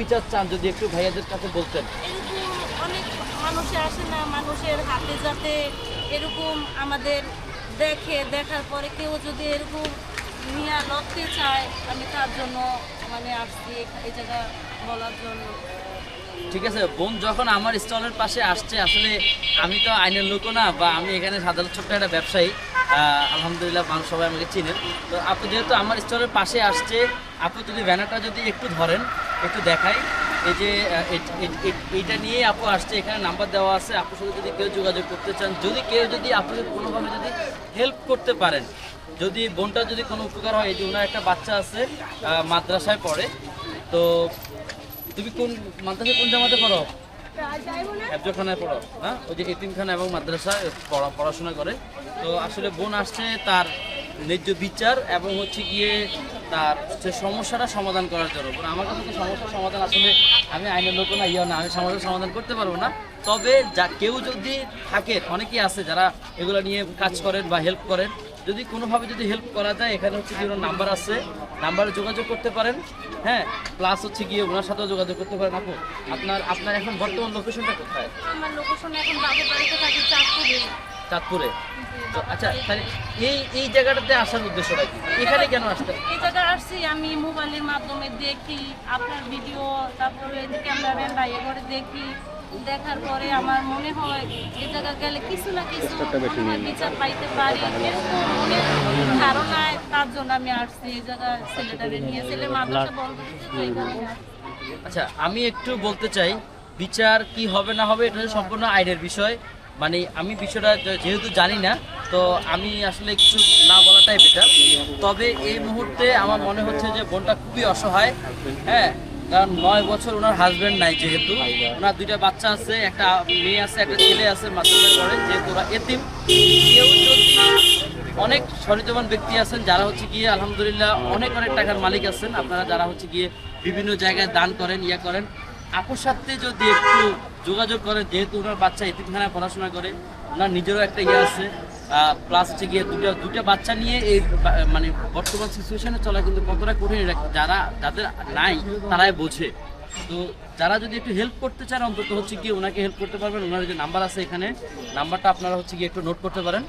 বিচার চান যদি একটু ভাইয়াদের কাছে বলতেন। এরকম অনেক মানুষে আসে না মানুষের হাতে যাতে এরকম আমাদের দেখে দেখার পরে কেউ যদি এরকম নিয়ে লড়তে চায় আমি তার জন্য মানে আসছি এই জায়গা বলার জন্য। ঠিক আছে বোন যখন আমার স্টলের পাশে আসছে আসলে আমি তো আইনের লোকও না বা আমি এখানে সাধারণ ছোট্ট একটা ব্যবসায়ী আলহামদুলিল্লাহ মানুষ সবাই আমাকে চিনেন। তো আপনি যেহেতু আমার স্টলের পাশে আসছে আপনি যদি ব্যানারটা যদি একটু ধরেন একটু দেখাই। এই যে এইটা নিয়ে আপু আসছে, এখানে নাম্বার দেওয়া আছে। আপুর সাথে যদি কেউ যোগাযোগ করতে চান, যদি কেউ যদি আপনাকে কোনোভাবে যদি হেল্প করতে পারেন, যদি বোনটা যদি কোনো উপকার হয়, এই যে ওনার একটা বাচ্চা আছে মাদ্রাসায় পড়ে, তো তুমি কোন মাদ্রাসায় কোন জামাতে পড়ো? হেফজখানায় পড়ো হ্যাঁ ওই যে এতিমখানা এবং মাদ্রাসায় পড়া পড়াশোনা করে। তো আসলে বোন আসছে, তার ন্যায্য বিচার এবং হচ্ছে গিয়ে তার সে সমস্যাটা সমাধান করার জন্য। আমার কাছে তো সমস্যার সমাধান আসলে আমি আইনের লোক না ইয়ে না, আমি সমস্যার সমাধান করতে পারব না। তবে যা কেউ যদি থাকে, অনেকেই আছে যারা এগুলো নিয়ে কাজ করেন বা হেল্প করেন। যদি কোনোভাবে যদি হেল্প করা যায়, এখানে হচ্ছে গিয়ে নাম্বার আছে। নাম্বারে যোগাযোগ করতে পারেন। হ্যাঁ প্লাস হচ্ছে গিয়ে ওনার সাথেও যোগাযোগ করতে পারেন। আপু, আপনার আপনার এখন বর্তমান লোকেশনটা কোথায়? আমার লোকেশন এখন বাপের বাড়িতে থাকি, চাঁদপুরে। চাঁদপুরে? আচ্ছা তাহলে এই এই জায়গাটাতে আসার উদ্দেশ্যটা কি? এখানে কেন আসতে? এই জায়গায় আসছি আমি মোবাইলের মাধ্যমে দেখি আপনার ভিডিও তারপরে ক্যামেরাম্যান ভাইয়ের ঘরে দেখি দেখার পরে আমার মনে হয় এই জায়গায় গেলে কিছু না কিছু বিচার পাইতে পারি। এরকম মনে ধারণায় তার জন্য আমি আসছি এই জায়গায় ছেলেটাকে নিয়ে ছেলে মাদ্রাসা বন্ধ। আচ্ছা আমি একটু বলতে চাই বিচার কি হবে না হবে এটা হচ্ছে সম্পূর্ণ আইনের বিষয়। মানে আমি বিষয়টা যেহেতু জানি না, তো আমি আসলে কিছু না বলাটাই বেটার তবে এই মুহূর্তে আমার মনে হচ্ছে যে বোনটা খুবই অসহায় হ্যাঁ? কারণ নয় বছর ওনার হাজবেন্ড নাই যেহেতু। ওনার দুইটা বাচ্চা আছে, একটা মেয়ে আছে, একটা ছেলে আছে, মাদ্রাসায় পড়ে, যেহেতু ওরা এতিম। কেউ অনেক সরিতমান ব্যক্তি আছেন, যারা হচ্ছে গিয়ে আলহামদুলিল্লাহ অনেক অনেক টাকার মালিক আছেন, আপনারা যারা হচ্ছে গিয়ে বিভিন্ন জায়গায় দান করেন, ইয়া করেন আপুর সাথে যদি একটু যোগাযোগ করে, যেহেতু ওনার বাচ্চা এতিমখানায় পড়াশোনা করে, ওনার নিজেরও একটা ইয়ে আছে প্লাস হচ্ছে গিয়ে দুটো দুটো বাচ্চা নিয়ে এই মানে বর্তমান সিচুয়েশনে চলা কিন্তু কতটা কঠিন যারা, যাদের নাই, তারাই বোঝে। তো যারা যদি একটু হেল্প করতে চান, অন্তত হচ্ছে কি ওনাকে হেল্প করতে পারবেন। ওনার যে নাম্বার আছে এখানে নাম্বারটা আপনারা হচ্ছে গিয়ে একটু নোট করতে পারেন।